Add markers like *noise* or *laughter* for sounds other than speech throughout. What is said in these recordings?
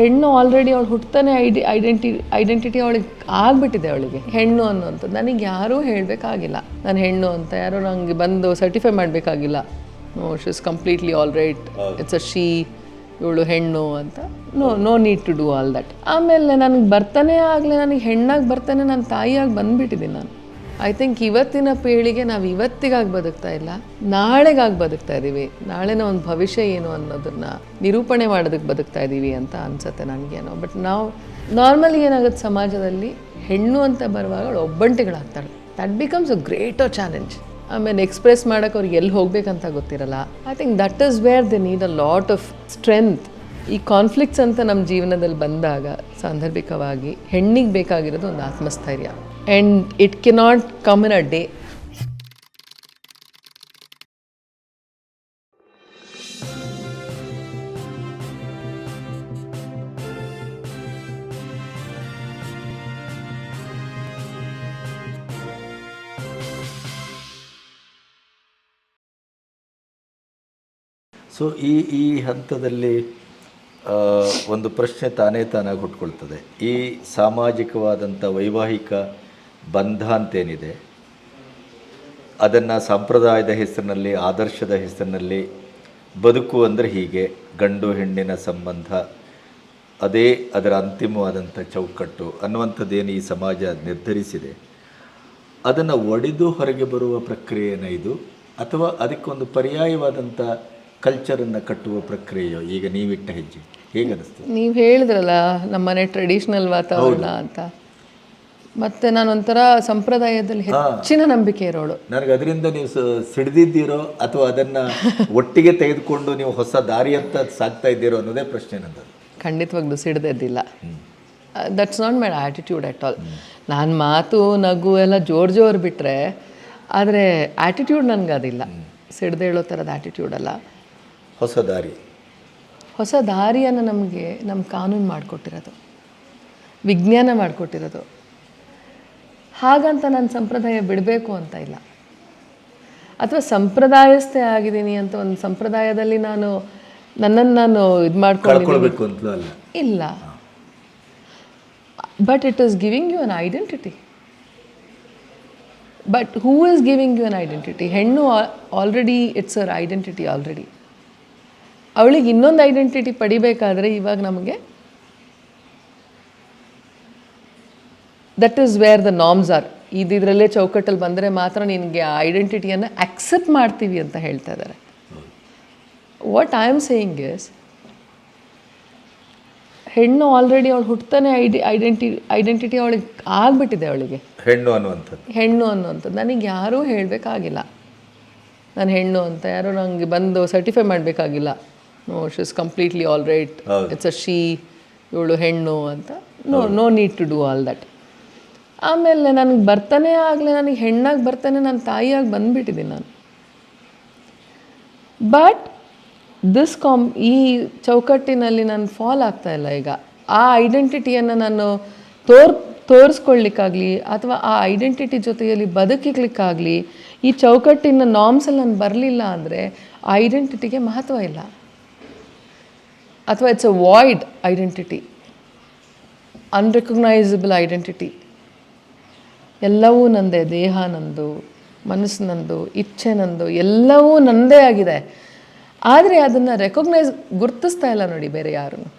ಹೆಣ್ಣು ಆಲ್ರೆಡಿ ಅವಳು ಹುಟ್ಟತಾನೆ ಐಡಿ ಐಡೆಂಟಿ ಐಡೆಂಟಿಟಿ ಅವಳಿಗೆ ಆಗ್ಬಿಟ್ಟಿದೆ ಅವಳಿಗೆ. ಹೆಣ್ಣು ಅನ್ನೋಂಥದ್ದು ನನಗೆ ಯಾರೂ ಹೇಳಬೇಕಾಗಿಲ್ಲ. ನಾನು ಹೆಣ್ಣು ಅಂತ ಯಾರೂ ನನಗೆ ಬಂದು ಸರ್ಟಿಫೈ ಮಾಡಬೇಕಾಗಿಲ್ಲ. No she's completely all right it's a she ಇವಳು ಹೆಣ್ಣು ಅಂತ. No no need to do all that ಆಮೇಲೆ ನನಗೆ ಬರ್ತಾನೆ ಆಗಲಿ ನನಗೆ ಹೆಣ್ಣಾಗಿ ಬರ್ತಾನೆ ನನ್ನ ತಾಯಿಯಾಗಿ ಬಂದುಬಿಟ್ಟಿದ್ದೀನಿ ನಾನು. ಐ ಥಿಂಕ್ ಇವತ್ತಿನ ಪೀಳಿಗೆ ನಾವು ಇವತ್ತಿಗಾಗಿ ಬದುಕ್ತಾ ಇಲ್ಲ. ನಾಳೆಗಾಗಿ ಬದುಕ್ತಾ ಇದ್ದೀವಿ ನಾಳೆನ ಒಂದು ಭವಿಷ್ಯ ಏನು ಅನ್ನೋದನ್ನ ನಿರೂಪಣೆ ಮಾಡೋದಕ್ಕೆ ಬದುಕ್ತಾ ಇದ್ದೀವಿ ಅಂತ ಅನ್ಸುತ್ತೆ ನನಗೇನೋ ಬಟ್ ನಾವು ನಾರ್ಮಲಿ ಏನಾಗುತ್ತೆ ಸಮಾಜದಲ್ಲಿ ಹೆಣ್ಣು ಅಂತ ಬರುವಾಗ ಅವಳು ಒಬ್ಬಂಟಿಗಳಾಗ್ತಾಳೆ. That becomes a greater challenge ಆಮೇಲೆ ಎಕ್ಸ್ಪ್ರೆಸ್ ಮಾಡೋಕೆ ಅವ್ರಿಗೆ ಎಲ್ಲಿ ಹೋಗ್ಬೇಕಂತ ಗೊತ್ತಿರಲ್ಲ. I think that is where they need a lot of strength ಈ ಕಾನ್ಫ್ಲಿಕ್ಟ್ಸ್ ಅಂತ ನಮ್ಮ ಜೀವನದಲ್ಲಿ ಬಂದಾಗ ಸಾಂದರ್ಭಿಕವಾಗಿ ಹೆಣ್ಣಿಗೆ ಬೇಕಾಗಿರೋದು ಒಂದು ಆತ್ಮಸ್ಥೈರ್ಯ. And it cannot come in a day. So ಈ ಈ ಹಂತದಲ್ಲಿ ಒಂದು ಪ್ರಶ್ನೆ ತಾನೇ ತಾನಾಗಿ ಹುಟ್ಕೊಳ್ತದೆ ಈ ಸಾಮಾಜಿಕವಾದಂಥ ವೈವಾಹಿಕ ಬಂಧ ಅಂತೇನಿದೆ ಅದನ್ನು ಸಂಪ್ರದಾಯದ ಹೆಸರಿನಲ್ಲಿ ಆದರ್ಶದ ಹೆಸರಿನಲ್ಲಿ ಬದುಕು ಅಂದರೆ ಹೀಗೆ ಗಂಡು ಹೆಣ್ಣಿನ ಸಂಬಂಧ ಅದೇ ಅದರ ಅಂತಿಮವಾದಂಥ ಚೌಕಟ್ಟು ಅನ್ನುವಂಥದ್ದೇನು ಈ ಸಮಾಜ ನಿರ್ಧರಿಸಿದೆ. ಅದನ್ನು ಒಡೆದು ಹೊರಗೆ ಬರುವ ಪ್ರಕ್ರಿಯೆನ ಇದು ಅಥವಾ ಅದಕ್ಕೊಂದು ಪರ್ಯಾಯವಾದಂಥ ಕಲ್ಚರನ್ನು ಕಟ್ಟುವ ಪ್ರಕ್ರಿಯೆಯೋ? ಈಗ ನೀವಿಟ್ಟ ಹೆಜ್ಜೆ ಹೇಗೆ ನೀವು ಹೇಳಿದ್ರಲ್ಲ ನಮ್ಮನೆ ಟ್ರೆಡಿಷ್ನಲ್ ವಾತಾವರಣ ಅಂತ. ಮತ್ತೆ ನಾನೊಂಥರ ಸಂಪ್ರದಾಯದಲ್ಲಿ ಹೆಚ್ಚಿನ ನಂಬಿಕೆ ಇರೋಳು. ನನಗೆ ಅದರಿಂದ ನೀವು ಸಿಡಿದಿದ್ದೀರೋ ಅಥವಾ ಅದನ್ನ *laughs* ಒಟ್ಟಿಗೆ ತೆಗೆದುಕೊಂಡು ನೀವು ಹೊಸ ದಾರಿ ಅಂತ ಸಾಕ್ತಾ ಇದ್ದೀರೋ ಅನ್ನೋದೇ ಪ್ರಶ್ನೆ ನಂದು. ಖಂಡಿತವಾಗ್ಲೂ ಸಿಡ್ದಿದ್ದಿಲ್ಲ. That's not my attitude at all ನಾನು ಮಾತು ನಗು ಎಲ್ಲ ಜೋರು ಜೋರು ಬಿಟ್ಟರೆ ಆದರೆ ಆ್ಯಟಿಟ್ಯೂಡ್ ನನಗೆ ಅದಿಲ್ಲ. ಸಿಡ್ದೇಳೋ ಥರದ ಆ್ಯಟಿಟ್ಯೂಡ್ ಅಲ್ಲ. ಹೊಸ ದಾರಿ. ಹೊಸ ದಾರಿಯನ್ನು ನಮಗೆ ನಮ್ಮ ಕಾನೂನು ಮಾಡಿಕೊಟ್ಟಿರೋದು. ವಿಜ್ಞಾನ ಮಾಡಿಕೊಟ್ಟಿರೋದು. ಹಾಗಂತ ನಾನು ಸಂಪ್ರದಾಯ ಬಿಡಬೇಕು ಅಂತ ಇಲ್ಲ. ಅಥವಾ ಸಂಪ್ರದಾಯಸ್ಥೆ ಆಗಿದ್ದೀನಿ ಅಂತ ಒಂದು ಸಂಪ್ರದಾಯದಲ್ಲಿ ನಾನು ನನ್ನನ್ನು ನಾನು ಇದು ಮಾಡ್ಕೊಳ್ಬೇಕು ಇಲ್ಲ. But it is giving you an identity but who is giving you an identity ಹೆಣ್ಣು already it's our identity already ಅವಳಿಗೆ ಇನ್ನೊಂದು ಐಡೆಂಟಿಟಿ ಪಡಿಬೇಕಾದ್ರೆ ಇವಾಗ ನಮಗೆ that is where the norms are ಇದಿದ್ರಲ್ಲೇ ಚೌಕಟ್ಟಲ್ಲಿ ಬಂದರೆ ಮಾತ್ರ ನಿನಗೆ ಆ ಐಡೆಂಟಿಟಿಯನ್ನು ಅಕ್ಸೆಪ್ಟ್ ಮಾಡ್ತೀವಿ ಅಂತ ಹೇಳ್ತಾ ಇದ್ದಾರೆ what I am saying is ಹೆಣ್ಣು ಆಲ್ರೆಡಿ ಅವಳು ಹುಟ್ಟತಾನೆ ಐಡಿ ಐಡೆಂಟಿ ಐಡೆಂಟಿಟಿ ಅವಳಿಗೆ ಆಗಿಬಿಟ್ಟಿದೆ ಅವಳಿಗೆ. ಹೆಣ್ಣು ಅನ್ನುವಂಥದ್ದು. ಹೆಣ್ಣು ಅನ್ನುವಂಥದ್ದು. ನನಗೆ ಯಾರೂ ಹೇಳಬೇಕಾಗಿಲ್ಲ. ನಾನು ಹೆಣ್ಣು ಅಂತ ಯಾರೋ ನನಗೆ ಬಂದು ಸರ್ಟಿಫೈ ಮಾಡಬೇಕಾಗಿಲ್ಲ. No she's completely all right. It's a she ಇವಳು ಹೆಣ್ಣು ಅಂತ. No no need to do all that ಆಮೇಲೆ ನನಗೆ ಬರ್ತಾನೆ ಆಗಲಿ, ನನಗೆ ಹೆಣ್ಣಾಗಿ ಬರ್ತಾನೆ ನನ್ನ ತಾಯಿಯಾಗಿ ಬಂದುಬಿಟ್ಟಿದ್ದೀನಿ ನಾನು. ಬಟ್ ದಿಸ್ ಕಾಮ್ ಈ ಚೌಕಟ್ಟಿನಲ್ಲಿ ನಾನು ಫಾಲ್ ಆಗ್ತಾ ಇಲ್ಲ ಈಗ. ಆ ಐಡೆಂಟಿಟಿಯನ್ನು ನಾನು ತೋರ್, ತೋರಿಸ್ಕೊಳ್ಳಿಕ್ಕಾಗಲಿ ಅಥವಾ ಆ ಐಡೆಂಟಿಟಿ ಜೊತೆಯಲ್ಲಿ ಬದುಕಿಕ್ಲಿಕ್ಕಾಗಲಿ ಈ ಚೌಕಟ್ಟಿನ ನಾಮ್ಸಲ್ಲಿ ನಾನು ಬರಲಿಲ್ಲ ಅಂದರೆ ಆ ಐಡೆಂಟಿಟಿಗೆ ಮಹತ್ವ ಇಲ್ಲ. ಅಥವಾ it's a void identity unrecognisable identity ಎಲ್ಲವೂ ನಂದೇ, ದೇಹ ನಂದು, ಮನಸ್ಸು ನಂದು, ಇಚ್ಛೆ ನಂದು, ಎಲ್ಲವೂ ನಂದೇ ಆಗಿದೆ. ಆದರೆ ಅದನ್ನು ರೆಕಗ್ನೈಸ್ ಗುರ್ತಿಸ್ತಾ ಇಲ್ಲ ನೋಡಿ ಬೇರೆ ಯಾರೂ.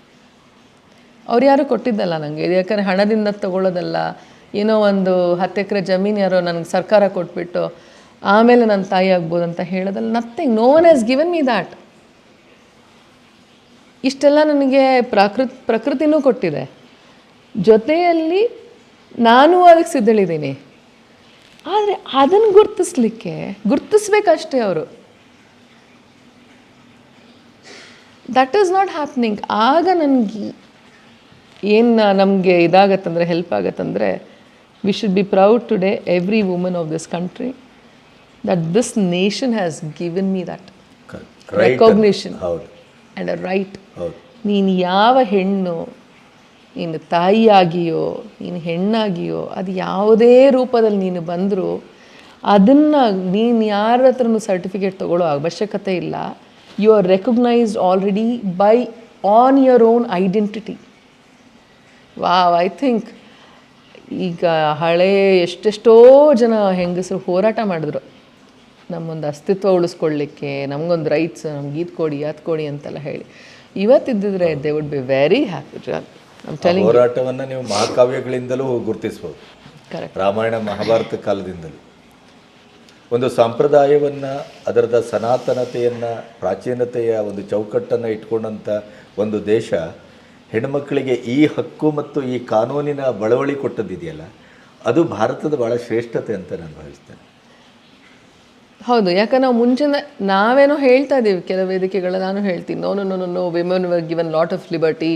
ಅವ್ರು ಯಾರು ಕೊಟ್ಟಿದ್ದಲ್ಲ ನನಗೆ ಯಾಕಂದರೆ ಹಣದಿಂದ ತಗೊಳ್ಳೋದಲ್ಲ. ಏನೋ ಒಂದು ಹತ್ತು ಎಕರೆ ಜಮೀನು ಯಾರೋ ನನಗೆ ಸರ್ಕಾರ ಕೊಟ್ಬಿಟ್ಟು ಆಮೇಲೆ ನನ್ನ ತಾಯಿ ಆಗ್ಬೋದು ಅಂತ ಹೇಳೋದಲ್ಲ. Nothing no one given me that ಇಷ್ಟೆಲ್ಲ ನನಗೆ ಪ್ರಾಕೃತ್ ಪ್ರಕೃತಿನೂ ಕೊಟ್ಟಿದೆ. ಜೊತೆಯಲ್ಲಿ ನಾನು ಅದಕ್ಕೆ ಸಿದ್ಧಳಿದ್ದೀನಿ. ಆದರೆ ಅದನ್ನು ಗುರ್ತಿಸ್ಲಿಕ್ಕೆ ಗುರ್ತಿಸ್ಬೇಕಷ್ಟೇ ಅವರು. ದಟ್ ಈಸ್ ನಾಟ್ ಹ್ಯಾಪ್ನಿಂಗ್ ಆಗ ನನಗೆ ಏನು ನಮಗೆ ಇದಾಗತ್ತಂದರೆ help ಆಗತ್ತಂದರೆ we should be proud today every woman of this country that this nation has given me that recognition and a right ನೀನು ಯಾವ ಹೆಣ್ಣು ನೀನು ತಾಯಿಯಾಗಿಯೋ, ನೀನು ಹೆಣ್ಣಾಗಿಯೋ, ಅದು ಯಾವುದೇ ರೂಪದಲ್ಲಿ ನೀನು ಬಂದರೂ ಅದನ್ನು ನೀನು ಯಾರ ಹತ್ರನೂ ಸರ್ಟಿಫಿಕೇಟ್ ತೊಗೊಳ್ಳೋ ಅವಶ್ಯಕತೆ ಇಲ್ಲ. You are recognised already by on your own identity wow I think ಈಗ ಹಳೆ ಎಷ್ಟೆಷ್ಟೋ ಜನ ಹೆಂಗಸರು ಹೋರಾಟ ಮಾಡಿದ್ರು. ನಮ್ಮೊಂದು ಅಸ್ತಿತ್ವ ಉಳಿಸ್ಕೊಳ್ಳಿಕ್ಕೆ, ನಮಗೊಂದು ರೈಟ್ಸ್ ನಮ್ಗೆ ಇದು ಕೊಡಿ, ಅದು ಕೊಡಿ ಅಂತೆಲ್ಲ ಹೇಳಿ. ಇವತ್ತಿದ್ದಿದ್ರೆ they would be very happy ಹೋರಾಟವನ್ನ ನೀವು ಮಹಾಕಾವ್ಯಗಳಿಂದಲೂ ಗುರುತಿಸ್ಬೋದು ರಾಮಾಯಣ ಮಹಾಭಾರತ ಕಾಲದಿಂದಲೂ. ಒಂದು ಸಂಪ್ರದಾಯವನ್ನ ಅದರದ ಸನಾತನತೆಯನ್ನು ಪ್ರಾಚೀನತೆಯ ಒಂದು ಚೌಕಟ್ಟನ್ನು ಇಟ್ಕೊಂಡಂಥ ಒಂದು ದೇಶ ಹೆಣ್ಮಕ್ಕಳಿಗೆ ಈ ಹಕ್ಕು ಮತ್ತು ಈ ಕಾನೂನಿನ ಬಳವಳಿ ಕೊಟ್ಟದ್ದಿದೆಯಲ್ಲ ಅದು ಭಾರತದ ಬಹಳ ಶ್ರೇಷ್ಠತೆ ಅಂತ ನಾನು ಭಾವಿಸ್ತೇನೆ. ಹೌದು, ಯಾಕಂದ್ರೆ ನಾವು ಮುಂಚೆನೆ ನಾವೇನೋ ಹೇಳ್ತಾ ಇದ್ದೀವಿ, ಕೆಲವು ವೇದಿಕೆಗಳ ನಾನು ಹೇಳ್ತೀನಿ. No no no no women were given lot of liberty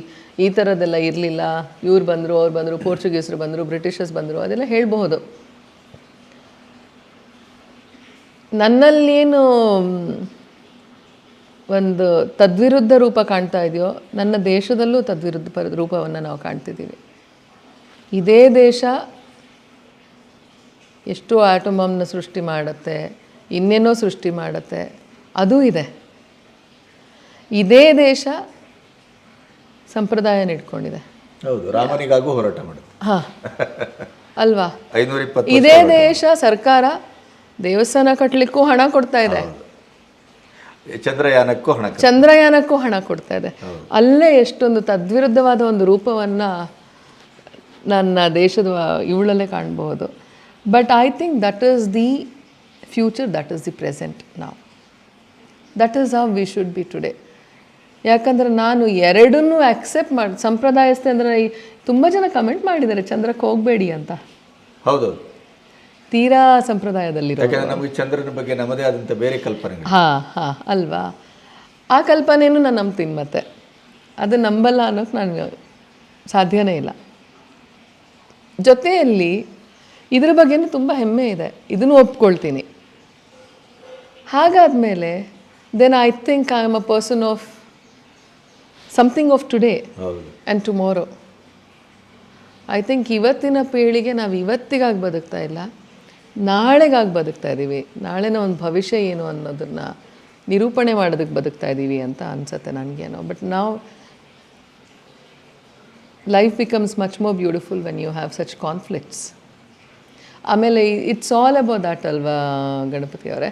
ಈ ಥರದ್ದೆಲ್ಲ ಇರಲಿಲ್ಲ. ಇವ್ರು ಬಂದರು, ಅವ್ರು ಬಂದರು, ಪೋರ್ಚುಗೀಸರು ಬಂದರು, ಬ್ರಿಟಿಷರ್ಸ್ ಬಂದರು, ಅದೆಲ್ಲ ಹೇಳಬಹುದು. ನನ್ನಲ್ಲೇನು, ಒಂದು ತದ್ವಿರುದ್ಧ ರೂಪ ಕಾಣ್ತಾ ಇದೆಯೋ, ನನ್ನ ದೇಶದಲ್ಲೂ ತದ್ವಿರುದ್ಧ ರೂಪವನ್ನು ನಾವು ಕಾಣ್ತಿದ್ದೀವಿ. ಇದೇ ದೇಶ ಎಷ್ಟು ಆಟೋಮಮ್ನ ಸೃಷ್ಟಿ ಮಾಡುತ್ತೆ ಇನ್ನೇನೋ ಸೃಷ್ಟಿ ಮಾಡುತ್ತೆ. ಅದೂ ಇದೆ. ಇದೇ ದೇಶ ಸಂಪ್ರದಾಯನ ಇಟ್ಕೊಂಡಿದೆ. ಹೌದು ರಾಮನಿಗಾಗೂ ಹೋರಾಟ ಮಾಡುತ್ತೆ. ಹಾಂ. ಅಲ್ವಾ? ಐನೂರ ಇಪ್ಪತ್ತು ಇದೇ ದೇಶ ಸರ್ಕಾರ ದೇವಸ್ಥಾನ ಕಟ್ಟಲಿಕ್ಕೂ ಹಣ ಕೊಡ್ತಾ ಇದೆ. ಚಂದ್ರಯಾನಕ್ಕೂ ಹಣ ಚಂದ್ರಯಾನಕ್ಕೂ ಹಣ ಕೊಡ್ತಾ ಇದೆ. ಅಲ್ಲೇ ಎಷ್ಟೊಂದು ತದ್ವಿರುದ್ಧವಾದ ಒಂದು ರೂಪವನ್ನು ನನ್ನ ದೇಶದ ಇವಳಲ್ಲೇ ಕಾಣಬಹುದು but I think that is the future that is the present ನಾವು that is how we should be today ಯಾಕಂದ್ರೆ ನಾನು ಎರಡನ್ನೂ ಆಕ್ಸೆಪ್ಟ್ ಮಾಡಿ ಸಂಪ್ರದಾಯಸ್ಥೆ ಅಂದರೆ ತುಂಬ ಜನ ಕಮೆಂಟ್ ಮಾಡಿದ್ದಾರೆ ಚಂದ್ರಕ್ಕೆ ಹೋಗಬೇಡಿ ಅಂತ. ಹೌದು ತೀರಾ ಸಂಪ್ರದಾಯದಲ್ಲಿ ನಮಗೆ ಚಂದ್ರನ ಬಗ್ಗೆ ನಮ್ಮದೇ ಆದಂಥ ಬೇರೆ ಕಲ್ಪನೆ ಹಾಂ ಹಾಂ ಅಲ್ವಾ? ಆ ಕಲ್ಪನೆಯನ್ನು ನಾನು ನಂಬ್ತೀನಿ ಮತ್ತೆ. ಅದು ನಂಬಲ್ಲ ಅನ್ನೋಕ್ಕೆ ನಾನು ಸಾಧ್ಯನೇ ಇಲ್ಲ. ಜೊತೆಯಲ್ಲಿ ಇದ್ರ ಬಗ್ಗೆನೂ ತುಂಬ ಹೆಮ್ಮೆ ಇದೆ. ಇದನ್ನು ಒಪ್ಕೊಳ್ತೀನಿ. ಹಾಗಾದ್ಮೇಲೆ then I think I am a person of something of today and tomorrow I think ಇವತ್ತಿನ ಪೀಳಿಗೆ ನಾವು ಇವತ್ತಿಗಾಗಿ ಬದುಕ್ತಾ ಇಲ್ಲ ನಾಳೆಗಾಗಿ ಬದುಕ್ತಾ ಇದ್ದೀವಿ ನಾಳೆನ ಒಂದು ಭವಿಷ್ಯ ಏನು ಅನ್ನೋದನ್ನು ನಿರೂಪಣೆ ಮಾಡೋದಕ್ಕೆ ಬದುಕ್ತಾ ಇದ್ದೀವಿ ಅಂತ ಅನ್ಸತ್ತೆ ನನಗೇನೋ ಬಟ್ ನಾವು life becomes much more beautiful when you have such conflicts ಆಮೇಲೆ ಇಟ್ಸ್ ಆಲ್ ಅಬೌಟ್ ದಾಟ್ ಅಲ್ವಾ ಗಣಪತಿ ಅವರೇ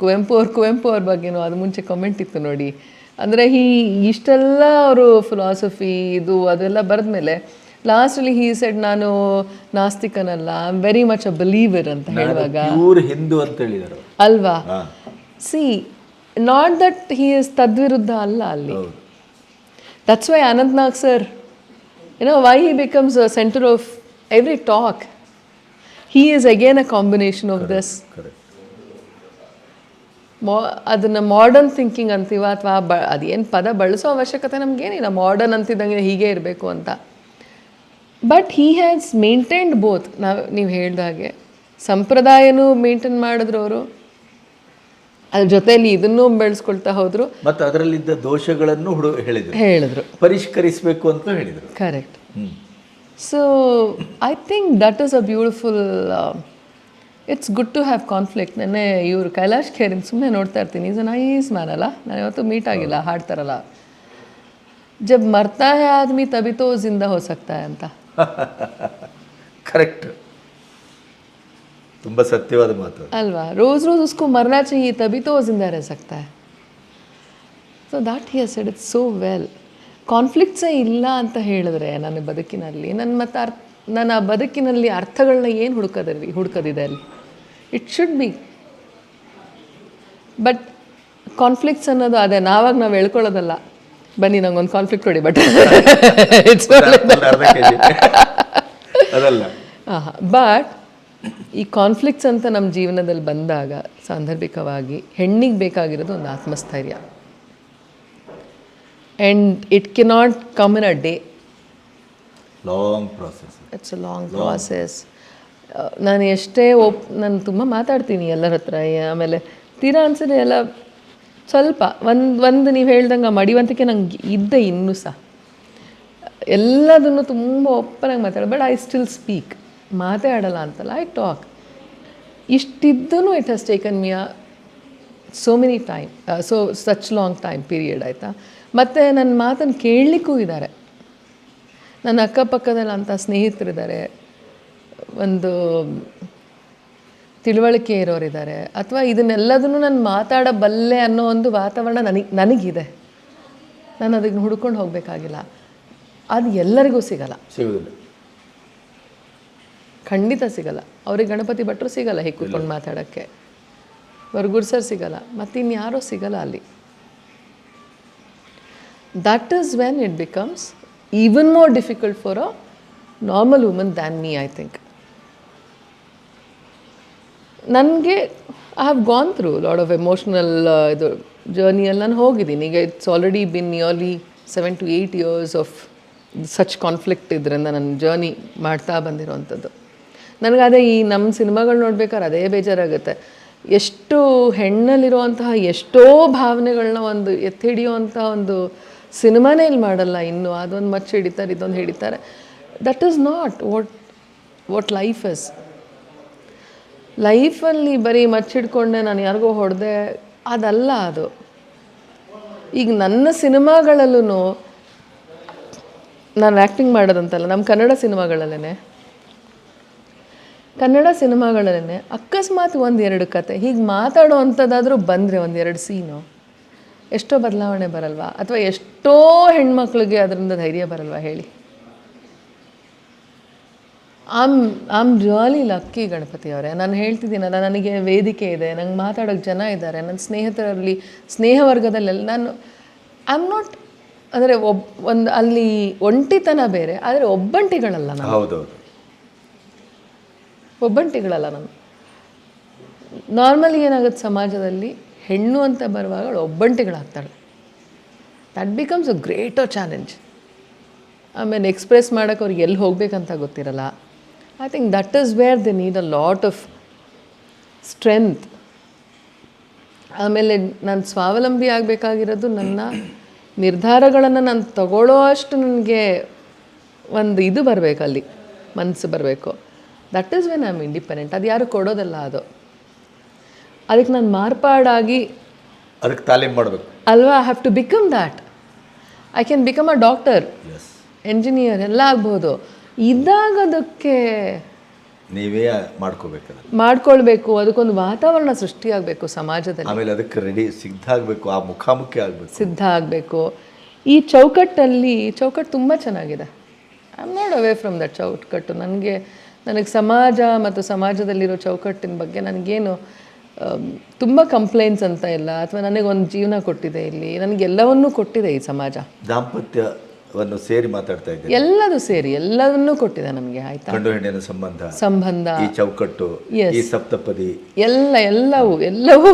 ಕುವೆಂಪು ಅವ್ರ ಕುವೆಂಪು ಅವ್ರ ಬಗ್ಗೆನೂ ಅದು ಮುಂಚೆ ಕಮೆಂಟ್ ಇತ್ತು ನೋಡಿ. ಅಂದರೆ ಈ ಇಷ್ಟೆಲ್ಲ ಅವರು ಫಿಲಾಸಫಿ ಇದು ಅದೆಲ್ಲ ಬರೆದ್ಮೇಲೆ ಲಾಸ್ಟಲ್ಲಿ ಹೀ ಸೆಡ್ ನಾನು ನಾಸ್ತಿಕನಲ್ಲ I am very much a believer ಅಂತ ಹೇಳುವಾಗ. ಹಿಂದೂ ಅಂತ ಹೇಳಿದರು. ಅಲ್ವಾ? See not that he is ತದ್ವಿರುದ್ಧ ಅಲ್ಲ ಅಲ್ಲಿ. That's why Anant Nag sir you know why he becomes a centre of every talk he is again a combination of this ಮಾ ಅದನ್ನು modern thinking ಅಂತೀವ ಅಥವಾ ಬ ಅದೇನು ಪದ ಬಳಸೋ ಅವಶ್ಯಕತೆ ನಮಗೇನಿಲ್ಲ. ಮಾಡರ್ನ್ ಅಂತಿದ್ದಂಗೆ ಹೀಗೆ ಇರಬೇಕು ಅಂತ. But he has maintained both ನಾವು ನೀವು ಹೇಳ್ದ ಹಾಗೆ. ಸಂಪ್ರದಾಯನೂ ಮೇಂಟೈನ್ ಮಾಡಿದ್ರು ಅವರು. ಅದ್ರ ಜೊತೆಯಲ್ಲಿ ಇದನ್ನು ಬೆಳೆಸ್ಕೊಳ್ತಾ ಹೋದ್ರು. ಮತ್ತು ಅದರಲ್ಲಿದ್ದ ದೋಷಗಳನ್ನು ಹುಡು ಹೇಳಿದರು. ಹೇಳಿದ್ರು. ಪರಿಷ್ಕರಿಸಬೇಕು ಅಂತ ಹೇಳಿದರು. Correct so I think that is a beautiful it's good to have conflict ನೆನ್ನೆ ಇವರು ಕೈಲಾಶ್ ಖೇರಿನ ಸುಮ್ಮನೆ ನೋಡ್ತಾ ಇರ್ತೀನಿ. ಈಸ್ ನೈಸ್ ಮ್ಯಾನ್ ಅಲ್ಲ? ನಾನು ಯಾವತ್ತೂ ಮೀಟ್ ಆಗಿಲ್ಲ ಹಾಡ್ತಾರಲ್ಲ. ಜಬ್ ಮರ್ತಾ ಹೇ ಆದ್ಮಿ ತಬಿ ತೋ ಜಿಂದ ಹೋ ಸಕ್ತಾ ಅಂತ. *laughs* ಕರೆಕ್ಟ್ ತುಂಬ ಸತ್ಯವಾದ ಮಾತು ಅಲ್ವಾ? ರೋಜ್ ರೋಜ್ ಉಸ್ಕೋ ಮರ್ನಾ ಚಿ ತಬಿ ತೋ ಜಿಂದ ರೇ ಸಕ್ತಾ so that he said it's so well ಕಾನ್ಫ್ಲಿಕ್ಟ್ಸೇ ಇಲ್ಲ ಅಂತ ಹೇಳಿದ್ರೆ ನನ್ನ ಬದುಕಿನಲ್ಲಿ. ನನ್ನ ಮತ್ತು ಅರ್ಥ ನನ್ನ ಆ ಬದುಕಿನಲ್ಲಿ ಅರ್ಥಗಳನ್ನ ಏನು ಹುಡುಕೋದ್ರಿ ಹುಡುಕದಿದೆ ಅಲ್ಲಿ? It should be but conflicts ಅನ್ನೋದು ಅದೇ ನಾವಾಗ ನಾವು ಹೇಳ್ಕೊಳ್ಳೋದಲ್ಲ. ಬನ್ನಿ ನಂಗೊಂದು ಕಾನ್ಫ್ಲಿಕ್ಟ್ ಹೊಡಿ ಬಟ್ *laughs* ಬಟ್ ಈ ಕಾನ್ಫ್ಲಿಕ್ಟ್ಸ್ ಅಂತ ನಮ್ಮ ಜೀವನದಲ್ಲಿ ಬಂದಾಗ ಸಾಂದರ್ಭಿಕವಾಗಿ ಹೆಣ್ಣಿಗೆ ಬೇಕಾಗಿರೋದು ಒಂದು ಆತ್ಮಸ್ಥೈರ್ಯ. And it cannot come in a day long process it's a long process ನಾನು ಎಷ್ಟೇ ಒಪ್ ನಾನು ತುಂಬ ಮಾತಾಡ್ತೀನಿ ಎಲ್ಲರ ಹತ್ರ ಆಮೇಲೆ ತೀರಾ ಅನ್ಸಿದ್ರೆ ಎಲ್ಲ ಸ್ವಲ್ಪ ಒಂದು ಒಂದು ನೀವು ಹೇಳ್ದಂಗೆ ಆ ಮಡಿವಂತಿಕೆ ನಂಗೆ ಇದ್ದೆ ಇನ್ನೂ ಸಹ. ಎಲ್ಲದನ್ನು ತುಂಬ ಒಪ್ಪನಾಗಿ ಮಾತಾಡ ಬಟ್ ಐ ಸ್ಟಿಲ್ ಸ್ಪೀಕ್. ಮಾತೇ ಆಡಲ್ಲ ಅಂತಲ್ಲ I talk. ಇಷ್ಟಿದ್ದೂ it has taken me so many time so such long time period ಆಯಿತಾ? ಮತ್ತು ನನ್ನ ಮಾತನ್ನು ಕೇಳಲಿಕ್ಕೂ ಇದ್ದಾರೆ ನನ್ನ ಅಕ್ಕಪಕ್ಕದಲ್ಲಿ ಅಂಥ ಸ್ನೇಹಿತರಿದ್ದಾರೆ. ಒಂದು ತಿಳುವಳಿಕೆ ಇರೋರಿದ್ದಾರೆ. ಅಥವಾ ಇದನ್ನೆಲ್ಲದನ್ನು ನಾನು ಮಾತಾಡಬಲ್ಲೆ ಅನ್ನೋ ಒಂದು ವಾತಾವರಣ ನನಗೆ ನನಗಿದೆ. ನಾನು ಅದಕ್ಕೆ ಹುಡ್ಕೊಂಡು ಹೋಗಬೇಕಾಗಿಲ್ಲ. ಅದು ಎಲ್ಲರಿಗೂ ಸಿಗಲ್ಲ. ಸಿಗೋದಿಲ್ಲ. ಖಂಡಿತ ಸಿಗಲ್ಲ. ಅವ್ರಿಗೆ ಗಣಪತಿ ಭಟ್ರು ಸಿಗಲ್ಲ ಹೀಗೆ ಕೂತ್ಕೊಂಡು ಮಾತಾಡೋಕ್ಕೆ. ವರ್ಗೂರ್ ಸರ್ ಸಿಗಲ್ಲ. ಮತ್ತಿನ್ಯಾರೂ ಸಿಗಲ್ಲ ಅಲ್ಲಿ. That is when it becomes even more difficult for a normal woman than me I think. ನನಗೆ I have gone through lot of emotional ಇದು ಜರ್ನಿಯಲ್ಲಿ ನಾನು ಹೋಗಿದ್ದೀನಿ. ಈಗ it's already been nearly seven to eight years of such conflict ಇದರಿಂದ ನನ್ನ journey ಮಾಡ್ತಾ ಬಂದಿರೋವಂಥದ್ದು ನನಗೆ ಅದೇ ಈ ನಮ್ಮ ಸಿನಿಮಾಗಳು ನೋಡ್ಬೇಕಾದ್ರೆ ಅದೇ ಬೇಜಾರಾಗುತ್ತೆ. ಎಷ್ಟು ಹೆಣ್ಣಲ್ಲಿರುವಂತಹ ಎಷ್ಟೋ ಭಾವನೆಗಳನ್ನ ಒಂದು ಎತ್ತಿ ಹಿಡಿಯುವಂಥ ಒಂದು ಸಿನಿಮಾನೇ ಇಲ್ಲಿ ಮಾಡಲ್ಲ ಇನ್ನು, ಅದೊಂದು ಮಚ್ಚು ಹಿಡಿತಾರೆ, ಇದೊಂದು ಹಿಡಿತಾರೆ. That is not what what life is ಲೈಫಲ್ಲಿ ಬರೀ ಮಚ್ಚಿಡ್ಕೊಂಡೆ ನಾನು ಯಾರಿಗೋ ಹೊಡೆದೆ, ಅದಲ್ಲ ಅದು. ಈಗ ನನ್ನ ಸಿನಿಮಾಗಳಲ್ಲೂ ನಾನು ಆ್ಯಕ್ಟಿಂಗ್ ಮಾಡೋದಂತಲ್ಲ, ನಮ್ಮ ಕನ್ನಡ ಸಿನಿಮಾಗಳಲ್ಲೇ ಕನ್ನಡ ಸಿನಿಮಾಗಳಲ್ಲೇ ಅಕಸ್ಮಾತ್ ಒಂದು ಎರಡು ಕತೆ, ಹೀಗೆ ಮಾತಾಡೋ ಅಂಥದ್ದಾದರೂ ಬಂದರೆ ಒಂದೆರಡು ಸೀನು. ಎಷ್ಟೋ ಬದಲಾವಣೆ ಬರಲ್ವಾ? ಅಥವಾ ಎಷ್ಟೋ ಹೆಣ್ಮಕ್ಳಿಗೆ ಅದರಿಂದ ಧೈರ್ಯ ಬರಲ್ವಾ ಹೇಳಿ? Am am really lucky Ganapati ಅವರೇ. ನಾನು ಹೇಳ್ತಿದ್ದೀನಲ್ಲ ನನಗೆ ವೇದಿಕೆ ಇದೆ ನಂಗೆ ಮಾತಾಡೋಕ್ಕೆ ಜನ ಇದ್ದಾರೆ ನನ್ನ ಸ್ನೇಹಿತರಲ್ಲಿ ಸ್ನೇಹ ವರ್ಗದಲ್ಲೆಲ್ಲ ನಾನು ಐ ಆಮ್ ನಾಟ್ ಅಂದರೆ ಒಬ್ ಒಂದು ಅಲ್ಲಿ ಒಂಟಿತನ ಬೇರೆ ಆದರೆ ಒಬ್ಬಂಟಿಗಳಲ್ಲ ನಾನು. ಹೌದೌದು. ಒಬ್ಬಂಟಿಗಳಲ್ಲ ನಾನು. ನಾರ್ಮಲಿ ಏನಾಗುತ್ತೆ ಸಮಾಜದಲ್ಲಿ ಹೆಣ್ಣು ಅಂತ ಬರುವಾಗ ಅವಳು ಒಬ್ಬಂಟಿಗಳಾಗ್ತಾಳೆ. That becomes a greater challenge ಆಮೇಲೆ ಎಕ್ಸ್ಪ್ರೆಸ್ ಮಾಡೋಕೆ ಅವ್ರಿಗೆ ಎಲ್ಲಿ ಹೋಗಬೇಕಂತ ಗೊತ್ತಿರಲ್ಲ. I think that is where they need a lot of strength ಆಮೇಲೆ ನಾನು ಸ್ವಾವಲಂಬಿ ಆಗಬೇಕಾಗಿರೋದು ನನ್ನ ನಿರ್ಧಾರಗಳನ್ನು ನಾನು ತಗೊಳ್ಳೋ ಅಷ್ಟು ನನಗೆ ಒಂದು ಇದು ಬರಬೇಕು ಅಲ್ಲಿ, ಮನಸ್ಸು ಬರಬೇಕು. That is when I am independent ಅದು ಯಾರು ಕೊಡೋದಲ್ಲ ಅದು. ಅದಕ್ಕೆ ನಾನು ಮಾರ್ಪಾಡಾಗಿ ಅದಕ್ಕೆ ತಾಲೀಮ್ ಮಾಡಬೇಕು. ಅಲ್ವಾ I have to become that I can become a doctor as engineer ಎಲ್ಲ ಆಗ್ಬೋದು. ಇದ್ದಾಗ ಅದಕ್ಕೆ ನೀವೇ ಮಾಡ್ಕೋಬೇಕು ಮಾಡ್ಕೊಳ್ಬೇಕು ಅದಕ್ಕೊಂದು ವಾತಾವರಣ ಸೃಷ್ಟಿಯಾಗಬೇಕು ಸಮಾಜದಲ್ಲಿ. ಆಮೇಲೆ ಅದಕ್ಕೆ ರೆಡಿ ಸಿದ್ಧ ಆಗಬೇಕು ಆ ಮುಖಾಮುಖಿ ಆಗಬೇಕು. ಸಿದ್ಧ ಆಗಬೇಕು ಈ ಚೌಕಟ್ಟಲ್ಲಿ ಚೌಕಟ್ಟು ತುಂಬ ಚೆನ್ನಾಗಿದೆ. I am not away from that ಚೌಕಟ್ಟು. ನನಗೆ ನನಗೆ ಸಮಾಜ ಮತ್ತು ಸಮಾಜದಲ್ಲಿರೋ ಚೌಕಟ್ಟಿನ ಬಗ್ಗೆ ನನಗೇನು ತುಂಬ ಕಂಪ್ಲೇಂಟ್ಸ್ ಅಂತ ಇಲ್ಲ. ಅಥವಾ ನನಗೊಂದು ಜೀವನ ಕೊಟ್ಟಿದೆ ಇಲ್ಲಿ. ನನಗೆಲ್ಲವನ್ನೂ ಕೊಟ್ಟಿದೆ ಈ ಸಮಾಜ. ದಾಂಪತ್ಯವನ್ನು ಸೇರಿ ಮಾತಾಡ್ತಾ ಇದ್ದೀನಿ ಎಲ್ಲದೂ ಸೇರಿ ಎಲ್ಲವನ್ನೂ ಕೊಟ್ಟಿದೆ ನನಗೆ ಆಯ್ತಾ? ಗಂಡು ಹೆಣ್ಣಿನ ಸಂಬಂಧ ಸಂಬಂಧ. ಈ ಚೌಕಟ್ಟು Yes. ಈ ಸಪ್ತಪದಿ. ಎಲ್ಲ ಎಲ್ಲವೂ ಎಲ್ಲವೂ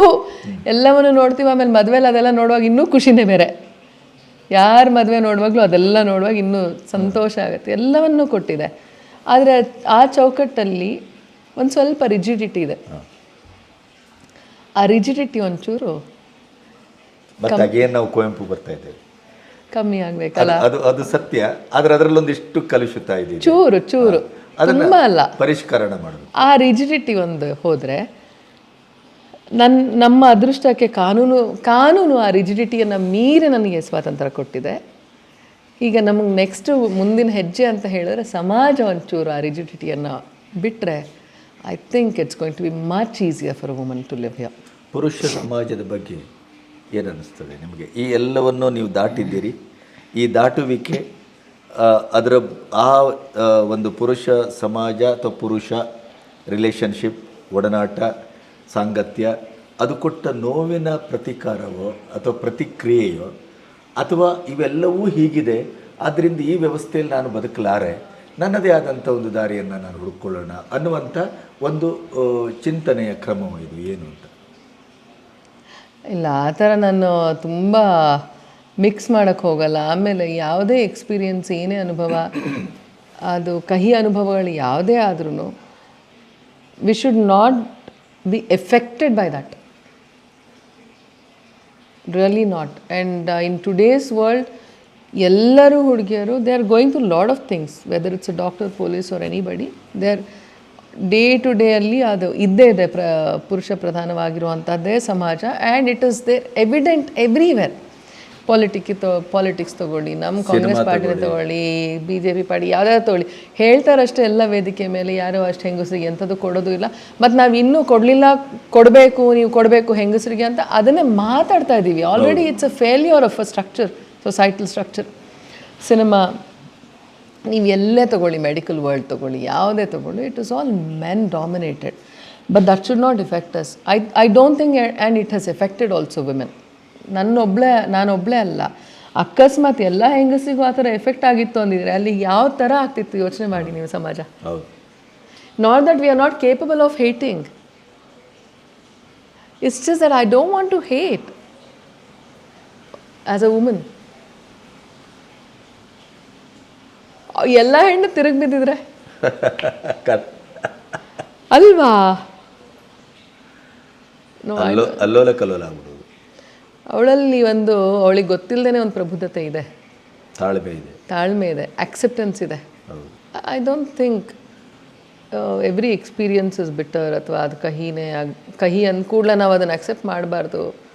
ಎಲ್ಲವನ್ನು ನೋಡ್ತೀವಿ. ಆಮೇಲೆ ಮದುವೆಲಿ ಅದೆಲ್ಲ ನೋಡುವಾಗ ಇನ್ನೂ ಖುಷಿನೇ ಬೇರೆ. ಯಾರ ಮದುವೆ ನೋಡುವಾಗಲೂ ಅದೆಲ್ಲ ನೋಡುವಾಗ ಇನ್ನೂ ಸಂತೋಷ ಆಗುತ್ತೆ. ಎಲ್ಲವನ್ನೂ ಕೊಟ್ಟಿದೆ. ಆದರೆ ಆ ಚೌಕಟ್ಟಲ್ಲಿ ಒಂದು ಸ್ವಲ್ಪ ರಿಜಿಡಿಟಿ ಇದೆ. ಆ ರಿಜಿಡಿಟಿ ಒಂಚೂರು ಮತ್ತೆ ಅಗೇನ್ ನಾವು ಕುವೆಂಪು ಬರ್ತಾ ಇದ್ದೇವೆ. ಕಮ್ಮಿ ಆಗ್ಬೇಕಲ್ಲ? ಅದು ಅದು ಸತ್ಯ. ಆದ್ರೆ ಅದರಲ್ಲೊಂದಿಷ್ಟು ಕಲುಷಿತ ಇದೆ ಚೂರು ಚೂರು. ಅದನ್ನ ಅಲ್ಲ. ಪರಿಷ್ಕರಣ ಮಾಡುದು. ಆ ರಿಜಿಡಿಟಿ ಒಂದು ಹೋದ್ರೆ ನನ್ ನಮ್ಮ ಅದೃಷ್ಟಕ್ಕೆ ಕಾನೂನು ಕಾನೂನು ಆ ರಿಜಿಡಿಟಿಯನ್ನು ಮೀರಿ ನನಗೆ ಸ್ವಾತಂತ್ರ್ಯ ಕೊಟ್ಟಿದೆ. ಈಗ ನಮಗೆ ನೆಕ್ಸ್ಟು ಮುಂದಿನ ಹೆಜ್ಜೆ ಅಂತ ಹೇಳಿದ್ರೆ ಸಮಾಜ ಒಂಚೂರು ಆ ರಿಜಿಡಿಟಿಯನ್ನು ಬಿಟ್ಟರೆ I think it's going to be much easier for woman to live here ಪುರುಷ ಸಮಾಜದ ಬಗ್ಗೆ ಏನನ್ನಿಸ್ತದೆ ನಿಮಗೆ? ಈ ಎಲ್ಲವನ್ನು ನೀವು ದಾಟಿದ್ದೀರಿ. ಈ ದಾಟುವಿಕೆ ಅದರ ಆ ಆ, ಒಂದು ಪುರುಷ ಸಮಾಜ ಅಥವಾ ಪುರುಷ ರಿಲೇಷನ್ಶಿಪ್ ಒಡನಾಟ ಸಾಂಗತ್ಯ ಅದು ಕೊಟ್ಟ ನೋವಿನ ಪ್ರತಿಕಾರವೋ ಅಥವಾ ಪ್ರತಿಕ್ರಿಯೆಯೋ ಅಥವಾ ಇವೆಲ್ಲವೂ ಹೀಗಿದೆ. ಆದ್ದರಿಂದ ಈ ವ್ಯವಸ್ಥೆಯಲ್ಲಿ ನಾನು ಬದುಕಲಾರೆ. ನನ್ನದೇ ಆದಂಥ ಒಂದು ದಾರಿಯನ್ನು ನಾನು ಹುಡುಕೊಳ್ಳೋಣ ಅನ್ನುವಂಥ ಒಂದು ಚಿಂತನೆಯ ಕ್ರಮವು ಇದು. ಏನು ಅಂತ? ಇಲ್ಲ, ಆ ಥರ ನಾನು ತುಂಬ ಮಿಕ್ಸ್ ಮಾಡೋಕ್ಕೆ ಹೋಗಲ್ಲ. ಆಮೇಲೆ ಯಾವುದೇ ಎಕ್ಸ್ಪೀರಿಯನ್ಸ್ ಏನೇ ಅನುಭವ, ಅದು ಕಹಿ ಅನುಭವಗಳು ಯಾವುದೇ ಆದ್ರೂ we should not be affected by that really not and in today's world ಎಲ್ಲರೂ ಹುಡುಗಿಯರು they are going to lot of things whether it's a doctor police or anybody they are day to day ಅಲ್ಲಿ ಅದು ಇದ್ದೇ ಇದೆ ಪ್ರ ಪುರುಷ ಪ್ರಧಾನವಾಗಿರುವಂಥದ್ದೇ ಸಮಾಜ. And it is they evident everywhere politic politics ತೊಗೊಳ್ಳಿ ನಮ್ಮ ಕಾಂಗ್ರೆಸ್ ಪಾರ್ಟಿನ ತೊಗೊಳ್ಳಿ. ಬಿ ಜೆ ಪಿ ಪಾರ್ಟಿ ಯಾವ್ದಾದ್ರು ತೊಗೊಳ್ಳಿ. ಹೇಳ್ತಾರಷ್ಟೇ ಎಲ್ಲ ವೇದಿಕೆ ಮೇಲೆ ಯಾರು ಅಷ್ಟು ಹೆಂಗಸರಿಗೆ ಎಂಥದ್ದು ಕೊಡೋದು ಇಲ್ಲ. ಮತ್ತು ನಾವು ಇನ್ನೂ ಕೊಡಲಿಲ್ಲ ಕೊಡಬೇಕು ನೀವು ಕೊಡಬೇಕು ಹೆಂಗಸರಿಗೆ ಅಂತ ಅದನ್ನೇ ಮಾತಾಡ್ತಾ ಇದ್ದೀವಿ already it's a failure of a structure societal structure cinema ನೀವು ಎಲ್ಲೇ ತೊಗೊಳ್ಳಿ ಮೆಡಿಕಲ್ ವರ್ಲ್ಡ್ ತೊಗೊಳ್ಳಿ ಯಾವುದೇ ತೊಗೊಳ್ಳಿ it is all men dominated but that should not affect us I I don't think and it has affected also women ನನ್ನೊಬ್ಳೆ ನಾನೊಬ್ಳೆ ಅಲ್ಲ. ಅಕಸ್ಮಾತ್ ಎಲ್ಲ ಹೆಂಗಸಿಗೂ ಆ ಥರ ಎಫೆಕ್ಟ್ ಆಗಿತ್ತು ಅಂದಿದ್ರೆ ಅಲ್ಲಿ ಯಾವ ಥರ ಆಗ್ತಿತ್ತು? ಯೋಚನೆ ಮಾಡಿ ನೀವು ಸಮಾಜ. Not that we are not capable of hating it's just that I don't want to hate as a woman ಎಲ್ಲ ಹೆಣ್ಣು ತಿರುಗಿ ಬಿದ್ದಿದ್ರೆ? *laughs* ಅಲ್ವಾ? ಅಲ್ಲೋಲ ಕಲ್ಲೋಲ ಆಗ್ಬಿಡೋದು. ಅವಳಲ್ಲಿ ಒಂದು ಅವಳಿಗೆ ಗೊತ್ತಿಲ್ಲದೇ ಒಂದು ಪ್ರಬುದ್ಧತೆ ಇದೆ. ತಾಳ್ಮೆ ಇದೆ. ತಾಳ್ಮೆ ಇದೆ ಆಕ್ಸೆಪ್ಟೆನ್ಸ್ ಇದೆ. I don't think every experience is bitter ಅಥವಾ ಅದು ಕಹಿನೇ ಆಗ್ ಕಹಿ ಅಂದ್ಕೂಡ್ಲೆ ಕೂಡಲೇ ನಾವು ಅದನ್ನು ಅಕ್ಸೆಪ್ಟ್ ಮಾಡಬಾರ್ದು.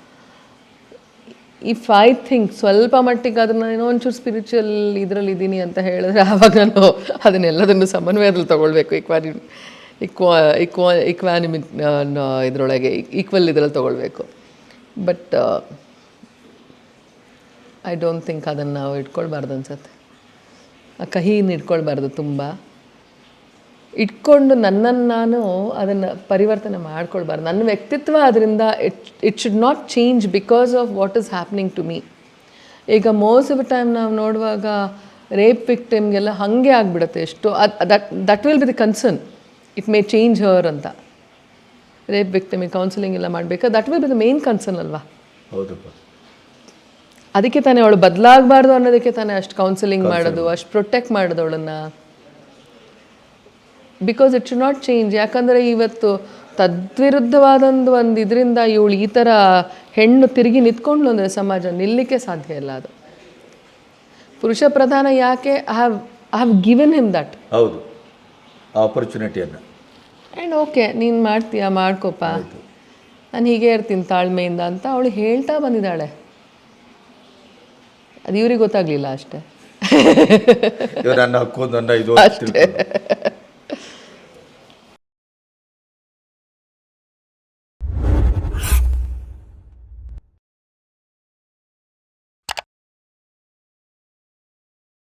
ಇಫ್ ಐ ಥಿಂಕ್ ಸ್ವಲ್ಪ ಮಟ್ಟಿಗೆ ಅದನ್ನು ಏನೋ ಒಂಚೂರು ಸ್ಪಿರಿಚುವಲ್ ಇದರಲ್ಲಿ ಇದ್ದೀನಿ ಅಂತ ಹೇಳಿದ್ರೆ ಆವಾಗ ನಾನು ಅದನ್ನೆಲ್ಲದನ್ನು ಸಮನ್ವಯದಲ್ಲಿ ತೊಗೊಳ್ಬೇಕು. ಇಕ್ವಾನಿ ಇಕ್ವಾ ಇಕ್ವಾ ಇಕ್ವಾನಿಮಿ ಇದರೊಳಗೆ ಈಕ್ವಲ್ ಇದರಲ್ಲಿ ತೊಗೊಳ್ಬೇಕು. ಬಟ್ ಐ ಡೋಂಟ್ ಥಿಂಕ್ ಅದನ್ನು ನಾವು ಇಟ್ಕೊಳ್ಬಾರ್ದು ಅನ್ಸತ್ತೆ. ಆ ಕಹಿನ ಇಟ್ಕೊಳ್ಬಾರ್ದು ತುಂಬ. ಇಟ್ಕೊಂಡು ನನ್ನನ್ನು ನಾನು ಅದನ್ನು ಪರಿವರ್ತನೆ ಮಾಡ್ಕೊಳ್ಬಾರ್ದು. ನನ್ನ ವ್ಯಕ್ತಿತ್ವ ಅದರಿಂದ it it should not change because of what is happening to me ಈಗ ಮೋಸ್ಟ್ ಆಫ್ ಟೈಮ್ ನಾವು ನೋಡುವಾಗ ರೇಪ್ ವಿಕ್ಟಿಮ್ಗೆಲ್ಲ ಹಾಗೆ ಆಗಿಬಿಡುತ್ತೆ ಎಷ್ಟು ಅದು that that will be the concern it may change her ಅಂತ. ರೇಪ್ ವಿಕ್ಟಿಮಿಗೆ ಕೌನ್ಸಿಲಿಂಗ್ ಎಲ್ಲ ಮಾಡಬೇಕು? That will be the main concern ಅಲ್ವಾ? ಅದಕ್ಕೆ ತಾನೇ ಅವಳು ಬದಲಾಗಬಾರ್ದು ಅನ್ನೋದಕ್ಕೆ ತಾನೇ ಅಷ್ಟು ಕೌನ್ಸಿಲಿಂಗ್ ಮಾಡೋದು ಅಷ್ಟು ಪ್ರೊಟೆಕ್ಟ್ ಮಾಡೋದು ಅವಳನ್ನು. Because it should not change ಯಾಕಂದರೆ ಇವತ್ತು ತದ್ವಿರುದ್ಧವಾದೊಂದು ಒಂದು ಇದರಿಂದ ಇವಳು ಈ ಥರ ಹೆಣ್ಣು ತಿರುಗಿ ನಿಂತ್ಕೊಂಡ್ಲು ಅಂದರೆ ಸಮಾಜ ನಿಲ್ಲಕ್ಕೆ ಸಾಧ್ಯ ಇಲ್ಲ ಅದು. ಪುರುಷ ಪ್ರಧಾನ ಯಾಕೆ I have I have given him that ಹೌದು. ಆಪರ್ಚುನಿಟಿಯನ್ನು ಆ್ಯಂಡ್ ಓಕೆ ನೀನು ಮಾಡ್ತೀಯಾ? ಮಾಡ್ಕೊಪ್ಪ. ನಾನು ಹೀಗೆ ಇರ್ತೀನಿ ತಾಳ್ಮೆಯಿಂದ ಅಂತ ಅವಳು ಹೇಳ್ತಾ ಬಂದಿದ್ದಾಳೆ. ಅದು ಇವ್ರಿಗೆ ಗೊತ್ತಾಗಲಿಲ್ಲ ಅಷ್ಟೇ. ನನ್ನ ಹಕ್ಕು ನನ್ನ ಇದು ತಿಳ್ಕೊಂಡು.